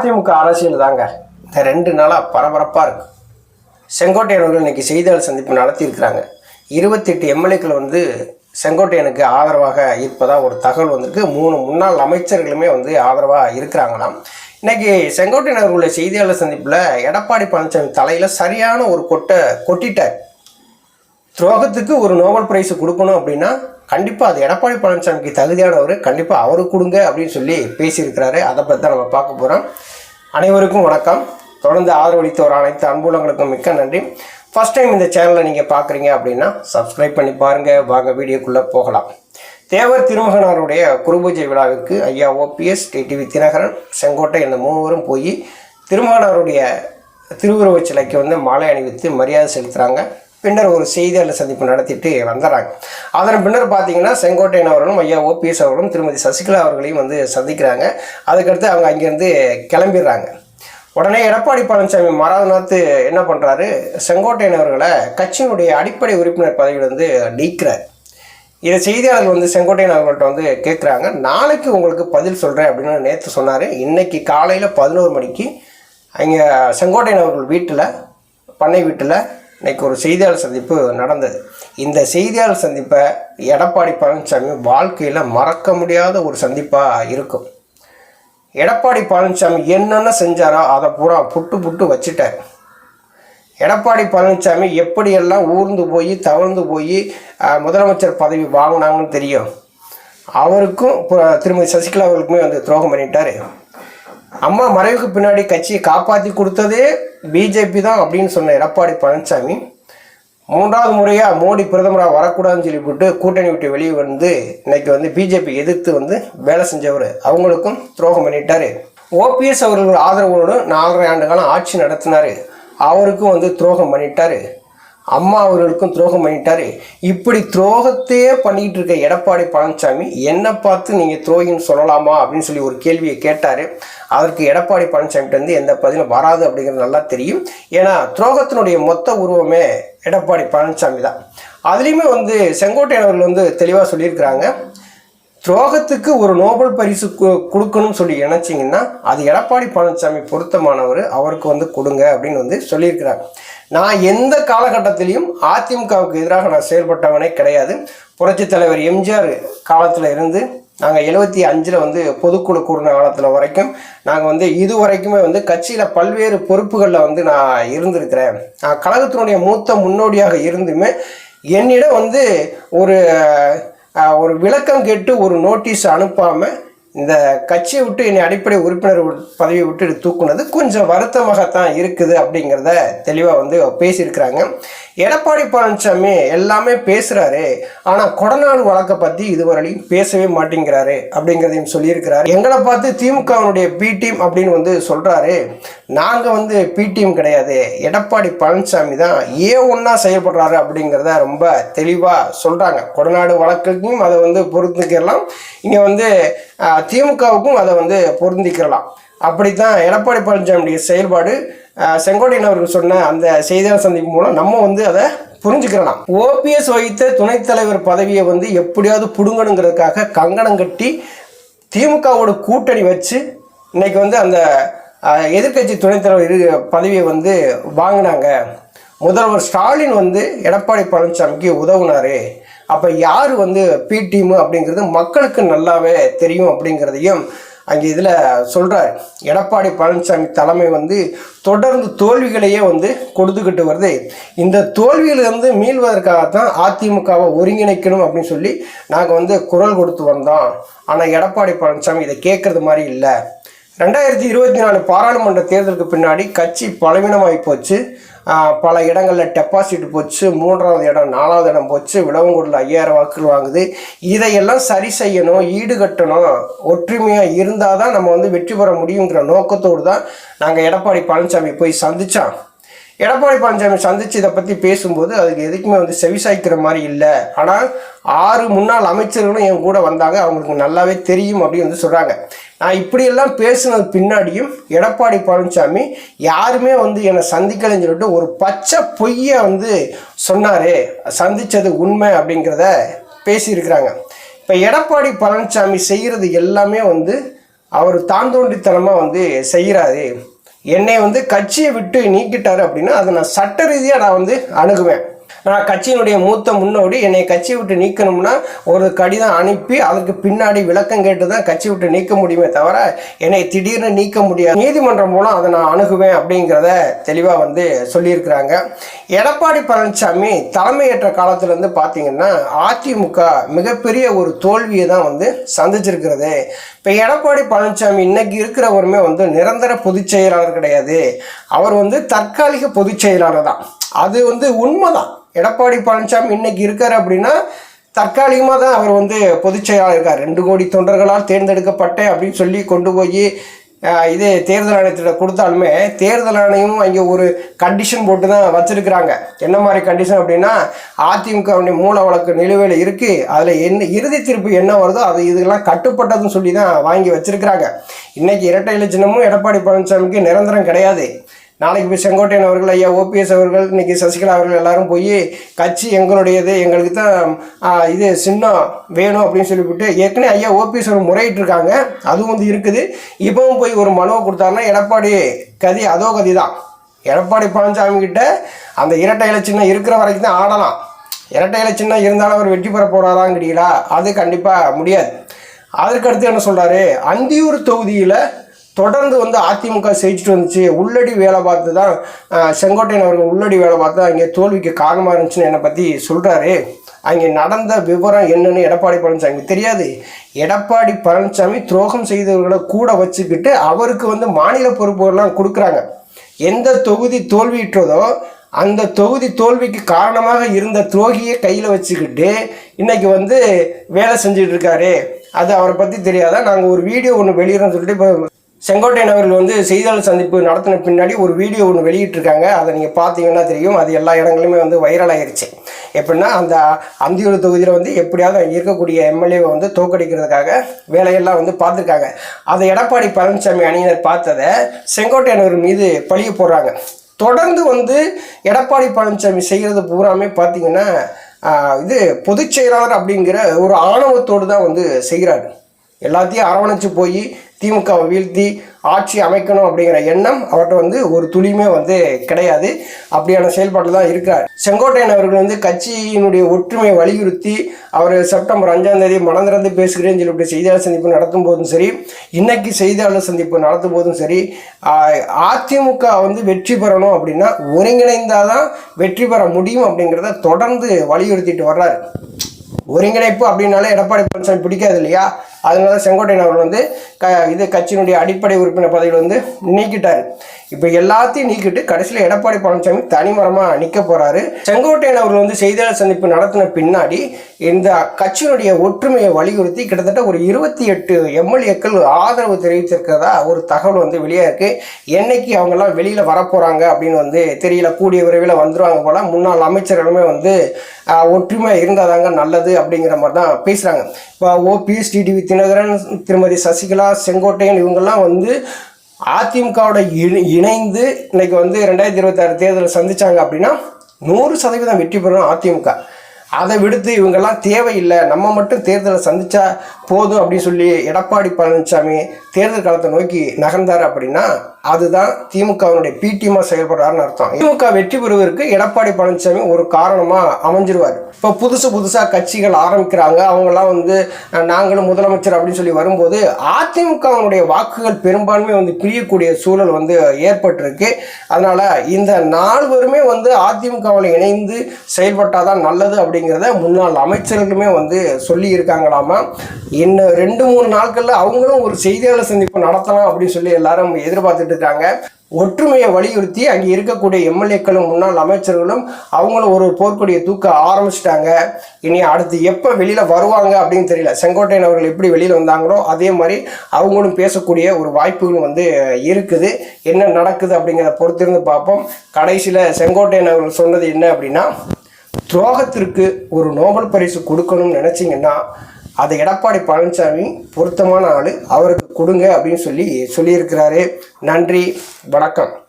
அதிமுக அரசியல் தாங்க இந்த ரெண்டு நாளாக பரபரப்பாக இருக்கு. செங்கோட்டையன் அவர்கள் இன்றைக்கி செய்தியாளர் சந்திப்பு நடத்தியிருக்கிறாங்க. இருபத்தெட்டு எம்எல்ஏக்கள் வந்து செங்கோட்டையனுக்கு ஆதரவாக இருப்பதாக ஒரு தகவல் வந்திருக்கு. மூணு முன்னாள் அமைச்சர்களுமே வந்து ஆதரவாக இருக்கிறாங்களாம். இன்றைக்கி செங்கோட்டையன் அவர்களுடைய செய்தியாளர் சந்திப்பில் எடப்பாடி பழனிசாமி தலையில் சரியான ஒரு கொட்டை கொட்டிட்டார். துரோகத்துக்கு ஒரு நோபல் பிரைஸ் கொடுக்கணும் அப்படின்னா கண்டிப்பாக அது எடப்பாடி பழனிசாமிக்கு தகுதியானவர் கண்டிப்பாக அவருக்கு கொடுங்க அப்படின்னு சொல்லி பேசியிருக்கிறாரு. அதை பற்றி தான் நம்ம பார்க்க போகிறோம் அனைவருக்கும் வணக்கம். தொடர்ந்து ஆதரவளித்த ஒரு அனைத்து அன்புலங்களுக்கும் மிக்க நன்றி. ஃபஸ்ட் டைம் இந்த சேனலை நீங்கள் பார்க்குறீங்க அப்படின்னா சப்ஸ்கிரைப் பண்ணி பாருங்கள் வாங்க வீடியோக்குள்ளே போகலாம். தேவர் திருமகனாருடைய குருபூஜை விழாவிற்கு ஐயா ஓபிஎஸ் டிடிவி தினகரன் செங்கோட்டை இந்த மூவரும் போய் திருமகனாருடைய திருவுருவச் சிலைக்கு வந்து மாலை அணிவித்து மரியாதை செலுத்துகிறாங்க பின்னர் ஒரு செய்தியாளர் சந்திப்பு நடத்திட்டு வந்துடுறாங்க அதன் பின்னர் பார்த்தீங்கன்னா செங்கோட்டையன் அவர்களும் ஐயா ஓபிஎஸ் அவர்களும் திருமதி சசிகலா அவர்களையும் வந்து சந்திக்கிறாங்க. அதுக்கடுத்து அவங்க அங்கேருந்து கிளம்பிடுறாங்க. உடனே எடப்பாடி பழனிசாமி மராதநாத்து என்ன பண்ணுறாரு செங்கோட்டையன் அவர்களை கட்சியினுடைய அடிப்படை உறுப்பினர் பதவியிலிருந்து நீக்கிறார். இதை செய்தியாளர்கள் வந்து செங்கோட்டையன் அவர்கள்ட்ட வந்து கேட்குறாங்க நாளைக்கு உங்களுக்கு பதில் சொல்கிறேன் அப்படின்னு நேற்று சொன்னார். இன்னைக்கு காலையில் பதினோரு மணிக்கு அங்கே செங்கோட்டையன் அவர்கள் வீட்டில் பண்ணை வீட்டில் இன்றைக்கு ஒரு செய்தியாளர் சந்திப்பு நடந்தது. இந்த செய்தியாளர் சந்திப்பை எடப்பாடி பழனிசாமி வாழ்க்கையில் மறக்க முடியாத ஒரு சந்திப்பாக இருக்கும். எடப்பாடி பழனிசாமி என்னென்ன செஞ்சாரோ அதை பூரா புட்டு புட்டு வச்சுட்டார். எடப்பாடி பழனிசாமி எப்படியெல்லாம் ஊர்ந்து போய் தவழ்ந்து போய் முதலமைச்சர் பதவி வாங்கினாங்கன்னு தெரியும். அவருக்கும் திருமதி சசிகலா அவர்களுக்குமே வந்து துரோகம் பண்ணிட்டார். அம்மா மறைவுக்கு பின்னாடி கட்சியை காப்பாற்றி கொடுத்ததே பிஜேபி தான் அப்படின்னு சொன்ன எடப்பாடி பழனிசாமி. மூன்றாவது முறையாக மோடி பிரதமராக வரக்கூடாதுன்னு சொல்லிவிட்டு கூட்டணி விட்டு வெளியே வந்து இன்னைக்கு வந்து பிஜேபி எதிர்த்து வந்து வேலை செஞ்சவர். அவங்களுக்கும் துரோகம் பண்ணிட்டார். ஓபிஎஸ் அவர்கள் ஆதரவோடு நாலரை ஆண்டு காலம் ஆட்சி நடத்தினார். அவருக்கும் வந்து துரோகம் பண்ணிட்டார். அம்மா அவர்களுக்கும் துரோகம் பண்ணிட்டாரு. இப்படி துரோகத்தையே பண்ணிக்கிட்டு இருக்க எடப்பாடி பழனிசாமி என்னை பார்த்து நீங்கள் துரோகின்னு சொல்லலாமா அப்படின்னு சொல்லி ஒரு கேள்வியை கேட்டார். அதற்கு எடப்பாடி பழனிசாமிகிட்ட இருந்து எந்த பதிலும் வராது அப்படிங்கிறது நல்லா தெரியும். ஏன்னா துரோகத்தினுடைய மொத்த உருவமே எடப்பாடி பழனிசாமி தான் அதுலேயுமே வந்து செங்கோட்டையன் அவர்கள் வந்து தெளிவாக சொல்லியிருக்கிறாங்க. துரோகத்துக்கு ஒரு நோபல் பரிசு கொடுக்கணும்னு சொல்லி நினச்சிங்கன்னா அது எடப்பாடி பழனிசாமி பொருத்தமானவர் அவருக்கு வந்து கொடுங்க அப்படின்னு வந்து சொல்லியிருக்கிறார் நான் எந்த காலகட்டத்திலையும் அதிமுகவுக்கு எதிராக நான் செயல்பட்டவனே கிடையாது. புரட்சித் தலைவர் எம்ஜிஆர் காலத்தில் இருந்து நாங்கள் எழுபத்தி அஞ்சில் வந்து பொதுக்குழு கூடின காலத்தில் வரைக்கும் நாங்கள் வந்து இது வரைக்குமே வந்து கட்சியில் பல்வேறு பொறுப்புகளில் வந்து நான் இருந்திருக்கிறேன். நான் கழகத்தினுடைய மூத்த முன்னோடியாக இருந்துமே என்னிடம் வந்து ஒரு ஒரு விளக்கம் கேட்டு ஒரு நோட்டீஸ் அனுப்பாமல் இந்த கட்சியை விட்டு என்னை அடிப்படை உறுப்பினர் பதவியை விட்டு தூக்குனது கொஞ்சம் வருத்தமாகத்தான் இருக்குது அப்படிங்கிறத தெளிவாக வந்து பேசியிருக்கிறாங்க. எடப்பாடி பழனிசாமி எல்லாமே பேசுகிறாரு ஆனால் கொடநாடு வழக்கை பற்றி இதுவரையிலையும் பேசவே மாட்டேங்கிறாரு அப்படிங்கிறதையும் சொல்லியிருக்கிறாரு. எங்களை பார்த்து திமுகவினுடைய பி டீம் அப்படின்னு வந்து சொல்கிறாரு நாங்கள் வந்து பி டீம் கிடையாது. எடப்பாடி பழனிசாமி தான் ஏ ஒன்றா செயல்படுறாரு அப்படிங்கிறத ரொம்ப தெளிவாக சொல்கிறாங்க கொடநாடு வழக்குக்கும் அதை வந்து பொறுத்துக்கலாம். இங்கே வந்து திமுகவுக்கும் அதை வந்து பொருந்திக்கிறலாம். அப்படித்தான் எடப்பாடி பழனிசாமியுடைய செயல்பாடு. செங்கோட்டையன் அவர்கள் சொன்ன அந்த செய்தியாளர் சந்திப்பு மூலம் நம்ம வந்து அதை புரிஞ்சுக்கிறலாம். ஓபிஎஸ் வகித்த துணைத் தலைவர் பதவியை வந்து எப்படியாவது பிடுங்கணுங்கிறதுக்காக கங்கணம் கட்டி திமுகவோட கூட்டணி வச்சு இன்னைக்கு வந்து அந்த எதிர்கட்சி துணைத் தலைவர் பதவியை வந்து வாங்கினாங்க. முதல்வர் ஸ்டாலின் வந்து எடப்பாடி பழனிசாமிக்கு உதவுனாரு. அப்போ யார் வந்து பி டீமு அப்படிங்கிறது மக்களுக்கு நல்லாவே தெரியும் அப்படிங்கிறதையும் அங்கே இதில் சொல்கிறார் எடப்பாடி பழனிசாமி தலைமை வந்து தொடர்ந்து தோல்விகளையே வந்து கொடுத்துக்கிட்டு வருது. இந்த தோல்வியிலிருந்து மீள்வதற்காகத்தான் அதிமுகவை ஒருங்கிணைக்கணும் அப்படின்னு சொல்லி நாங்கள் வந்து குரல் கொடுத்து வந்தோம். ஆனால் எடப்பாடி பழனிசாமி இதை கேட்குறது மாதிரி இல்லை. ரெண்டாயிரத்தி இருபத்தி நாலு பாராளுமன்ற தேர்தலுக்கு பின்னாடி கட்சி பலவீனமாகி போச்சு. பல இடங்களில் டெபாசிட் போச்சு. மூன்றாவது இடம் நாலாவது இடம் போச்சு. விளவங்கூரில் ஐயாயிரம் வாக்குகள் வாங்குது. இதையெல்லாம் சரி செய்யணும் ஈடுகட்டணும். ஒற்றுமையாக இருந்தால் தான் நம்ம வந்து வெற்றி பெற முடியுங்கிற நோக்கத்தோடு தான் நாங்கள் எடப்பாடி பழனிசாமி போய் சந்தித்தோம் எடப்பாடி பழனிசாமி சந்தித்து இதை பற்றி பேசும்போது அதுக்கு எதுக்குமே வந்து செவிசாய்க்கிற மாதிரி இல்லை. ஆனால் ஆறு முன்னாள் அமைச்சர்களும் என் கூட வந்தாங்க. அவங்களுக்கு நல்லாவே தெரியும் அப்படின்னு வந்து சொல்கிறாங்க நான் இப்படியெல்லாம் பேசுனது பின்னாடியும் எடப்பாடி பழனிசாமி யாருமே வந்து என்னை சந்திக்கலைன்னு சொல்லிட்டு ஒரு பச்சை பொய்யை வந்து சொன்னார் சந்தித்தது உண்மை அப்படிங்கிறத பேசியிருக்கிறாங்க. இப்போ எடப்பாடி பழனிசாமி செய்கிறது எல்லாமே வந்து அவர் தாந்தோண்டித்தனமாக வந்து செய்கிறாரு என்னை வந்து கட்சியை விட்டு நீக்கிட்டாரு அப்படின்னா அதை நான் சட்ட ரீதியாக நான் வந்து அணுகுவேன். நான் கட்சியினுடைய மூத்த முன்னோடி என்னை கட்சியை விட்டு நீக்கணும்னா ஒரு கடிதம் அனுப்பி அதற்கு பின்னாடி விளக்கம் கேட்டு தான் கட்சி விட்டு நீக்க முடியுமே தவிர என்னை திடீர்னு நீக்க முடியாது. நீதிமன்றம் மூலம் அதை நான் அணுகுவேன் அப்படிங்கிறத தெளிவாக வந்து சொல்லியிருக்கிறாங்க. எடப்பாடி பழனிசாமி தலைமையேற்ற காலத்திலேருந்து பார்த்தீங்கன்னா அதிமுக மிகப்பெரிய ஒரு தோல்வியை தான் வந்து சந்திச்சிருக்கிறது. இப்போ எடப்பாடி பழனிசாமி இன்னைக்கு இருக்கிறவருமே வந்து நிரந்தர பொதுச் செயலாளர் கிடையாது. அவர் வந்து தற்காலிக பொதுச் செயலாளர் தான். அது வந்து உண்மைதான். எடப்பாடி பழனிசாமி இன்னைக்கு இருக்கார் அப்படின்னா தற்காலிகமாக தான் அவர் வந்து பொதுச் செயலாளர் இருக்கார். ரெண்டு கோடி தொண்டர்களால் தேர்ந்தெடுக்கப்பட்டேன் அப்படின்னு சொல்லி கொண்டு போய் இது தேர்தல் ஆணையத்திட்ட கொடுத்தாலுமே தேர்தல் ஆணையம் அங்கே ஒரு கண்டிஷன் போட்டு தான் வச்சுருக்கிறாங்க. என்ன மாதிரி கண்டிஷன் அப்படின்னா அதிமுகவுடைய மூல வழக்கு நிலுவையில் இருக்குது அதில் என்ன இறுதி தீர்ப்பு என்ன வருதோ அது இதெல்லாம் கட்டுப்பட்டதுன்னு சொல்லி தான் வாங்கி வச்சுருக்கிறாங்க. இன்றைக்கி இரட்டை இலச்சினமும் எடப்பாடி பழனிசாமிக்கு நிரந்தரம் கிடையாது. நாளைக்கு போய் செங்கோட்டையன் அவர்கள் ஐயா ஓபிஎஸ் அவர்கள் இன்னைக்கு சசிகலா அவர்கள் எல்லாரும் போய் கட்சி எங்களுடையது எங்களுக்கு தான் இது சின்னம் வேணும் அப்படின்னு சொல்லிவிட்டு ஏற்கனவே ஐயா ஓபிஎஸ் அவர் முறையிட்டு இருக்காங்க அதுவும் வந்து இருக்குது. இப்பவும் போய் ஒரு மனுவை கொடுத்தாருன்னா எடப்பாடி கதி அதோ கதி தான். எடப்பாடி பழனிசாமி கிட்ட அந்த இரட்டை இலை சின்னம் இருக்கிற வரைக்கும் தான் ஆடலாம். இரட்டை இலை சின்னம் இருந்தாலும் அவர் வெற்றி பெற போறாராங்கிறீங்களா? அது கண்டிப்பாக முடியாது. அதற்கடுத்து என்ன சொல்கிறாரு அந்தியூர் தொகுதியில் தொடர்ந்து வந்து அதிமுக செய்துட்டு வந்துச்சு. உள்ளடி வேலை பார்த்து தான் செங்கோட்டையன் அவர்கள் உள்ளடி வேலை பார்த்து தான் அங்கே தோல்விக்கு காரணமாக இருந்துச்சுன்னு என்னை பற்றி சொல்கிறாரு அங்கே நடந்த விவரம் என்னன்னு எடப்பாடி பழனிசாமி தெரியாது. எடப்பாடி பழனிசாமி துரோகம் செய்தவர்களை கூட வச்சுக்கிட்டு அவருக்கு வந்து மாநில பொறுப்புகள்லாம் கொடுக்குறாங்க. எந்த தொகுதி தோல்வியிட்டதோ அந்த தொகுதி தோல்விக்கு காரணமாக இருந்த துரோகியை கையில் வச்சுக்கிட்டு இன்றைக்கி வந்து வேலை செஞ்சுட்டு இருக்காரு. அது அவரை பற்றி தெரியாதா? நாங்கள் ஒரு வீடியோ ஒன்று வெளியிடறோம்னு சொல்லிட்டு இப்போ செங்கோட்டையன் அவர்கள் வந்து செய்தியாளர் சந்திப்பு நடத்தின பின்னாடி ஒரு வீடியோ ஒன்று வெளியிட்டிருக்காங்க. அதை நீங்கள் பார்த்தீங்கன்னா தெரியும். அது எல்லா இடங்களுமே வந்து வைரல் ஆயிருச்சு. எப்படின்னா அந்த அந்தியூர் தொகுதியில் வந்து எப்படியாவது இருக்கக்கூடிய எம்எல்ஏவை வந்து தோக்கடிக்கிறதுக்காக வேலையெல்லாம் வந்து பார்த்துருக்காங்க. அதை எடப்பாடி பழனிசாமி அணியினர் பார்த்ததை செங்கோட்டையன் அவர்கள் மீது பழிய போடுறாங்க. தொடர்ந்து வந்து எடப்பாடி பழனிசாமி செய்கிறது பூராமே பார்த்திங்கன்னா இது பொதுச் செயலாளர் அப்படிங்கிற ஒரு ஆணவத்தோடு தான் வந்து செய்கிறாரு. எல்லாத்தையும் அரவணைச்சு போய் திமுகவை வீழ்த்தி ஆட்சி அமைக்கணும் அப்படிங்கிற எண்ணம் அவர்கிட்ட வந்து ஒரு துளியுமே வந்து கிடையாது. அப்படியான செயல்பாட்டில் தான் இருக்கார் செங்கோட்டையன் அவர்கள் வந்து கட்சியினுடைய ஒற்றுமையை வலியுறுத்தி அவர் செப்டம்பர் அஞ்சாம் தேதி மனந்திறந்து பேசுகிறேன்னு சொல்லிட்டு செய்தியாளர் சந்திப்பு நடத்தும் போதும் சரி இன்னைக்கு செய்தியாளர் சந்திப்பு நடத்தும் போதும் சரி அதிமுக வந்து வெற்றி பெறணும் அப்படின்னா ஒருங்கிணைந்தால் தான் வெற்றி பெற முடியும் அப்படிங்கிறத தொடர்ந்து வலியுறுத்திட்டு வர்றாரு. ஒருங்கிணைப்பு அப்படின்னாலே எடப்பாடி பழனிசாமி பிடிக்காது இல்லையா? அதனால செங்கோட்டையன் அவர் வந்து க இது கட்சியினுடைய அடிப்படை உறுப்பினர் பதவியில் வந்து நீக்கிட்டார். இப்போ எல்லாத்தையும் நீக்கிட்டு கடைசியில் எடப்பாடி பழனிசாமி தனிமரமாக நிற்க போகிறாரு செங்கோட்டையன் அவர்கள் வந்து செய்தியாளர் சந்திப்பு நடத்தின பின்னாடி இந்த கட்சியினுடைய ஒற்றுமையை வலியுறுத்தி கிட்டத்தட்ட ஒரு இருபத்தி எட்டு எம்எல்ஏக்கள் ஆதரவு தெரிவித்திருக்கிறதா ஒரு தகவல் வந்து வெளியே இருக்கு. என்னைக்கு அவங்கெல்லாம் வெளியில் வரப்போகிறாங்க அப்படின்னு வந்து தெரியல. கூடிய விரைவில் வந்துடுவாங்க போல. முன்னாள் அமைச்சர்களுமே வந்து ஒற்றுமை இருந்தாதாங்க நல்லது அப்படிங்கிற மாதிரி தான் பேசுகிறாங்க இப்போ ஓபிஎஸ் டிடிவி தினகரன் திருமதி சசிகலா செங்கோட்டையன் இவங்கெல்லாம் வந்து அதிமுகவோட இணை இணைந்து இன்னைக்கு வந்து ரெண்டாயிரத்தி இருபத்தாறு தேர்தலை சந்திச்சாங்க அப்படின்னா நூறு சதவீதம் வெற்றி பெறும் அதிமுக. அதை விடுத்து இவங்கெல்லாம் தேவையில்லை. நம்ம மட்டும் தேர்தலை சந்தித்தா போதும் அப்படின்னு சொல்லி எடப்பாடி பழனிசாமி தேர்தல் காலத்தை நோக்கி நகர்ந்தார் அப்படின்னா அதுதான் திமுகவினுடைய பிடிமா செயல்படுறாருன்னு அர்த்தம். திமுக வெற்றி பெறுவதற்கு எடப்பாடி பழனிசாமி ஒரு காரணமா அமைஞ்சிருவார். இப்போ புதுசு புதுசாக கட்சிகள் ஆரம்பிக்கிறாங்க. அவங்கெல்லாம் வந்து நாங்களும் முதலமைச்சர் அப்படின்னு சொல்லி வரும்போது அதிமுகவினுடைய வாக்குகள் பெரும்பான்மை வந்து பிரியக்கூடிய சூழல் வந்து ஏற்பட்டிருக்கு. அதனால இந்த நால்வருமே வந்து அதிமுகவில் இணைந்து செயல்பட்டாதான் நல்லது அப்படிங்கிறத முன்னாள் அமைச்சர்களுமே வந்து சொல்லி இருக்காங்களாமா இன்னும் ரெண்டு மூணு நாட்களில் அவங்களும் ஒரு செய்தியாளர் சந்திப்பு நடத்தலாம் அப்படின்னு சொல்லி எல்லாரும் எதிர்பார்த்துட்டு இருக்காங்க ஒற்றுமையை வலியுறுத்தி அங்கே இருக்கக்கூடிய எம்எல்ஏக்களும் முன்னாள் அமைச்சர்களும் அவங்களும் ஒரு போர்க்கொடியை தூக்க ஆரம்பிச்சிட்டாங்க. இனி அடுத்து எப்போ வெளியில் வருவாங்க அப்படின்னு தெரியல. செங்கோட்டையன் அவர்கள் எப்படி வெளியில் வந்தாங்களோ அதே மாதிரி அவங்களும் பேசக்கூடிய ஒரு வாய்ப்புகளும் வந்து இருக்குது. என்ன நடக்குது அப்படிங்கிறத பொறுத்திருந்து பார்ப்போம். கடைசியில் செங்கோட்டையன் அவர்கள் சொன்னது என்ன அப்படின்னா துரோகத்திற்கு ஒரு நோபல் பரிசு கொடுக்கணும்னு நினச்சிங்கன்னா அதை எடப்பாடி பழனிசாமி பொருத்தமான ஆள் அவருக்கு கொடுங்க அப்படின்னு சொல்லி சொல்லியிருக்கிறாரு. நன்றி வணக்கம்.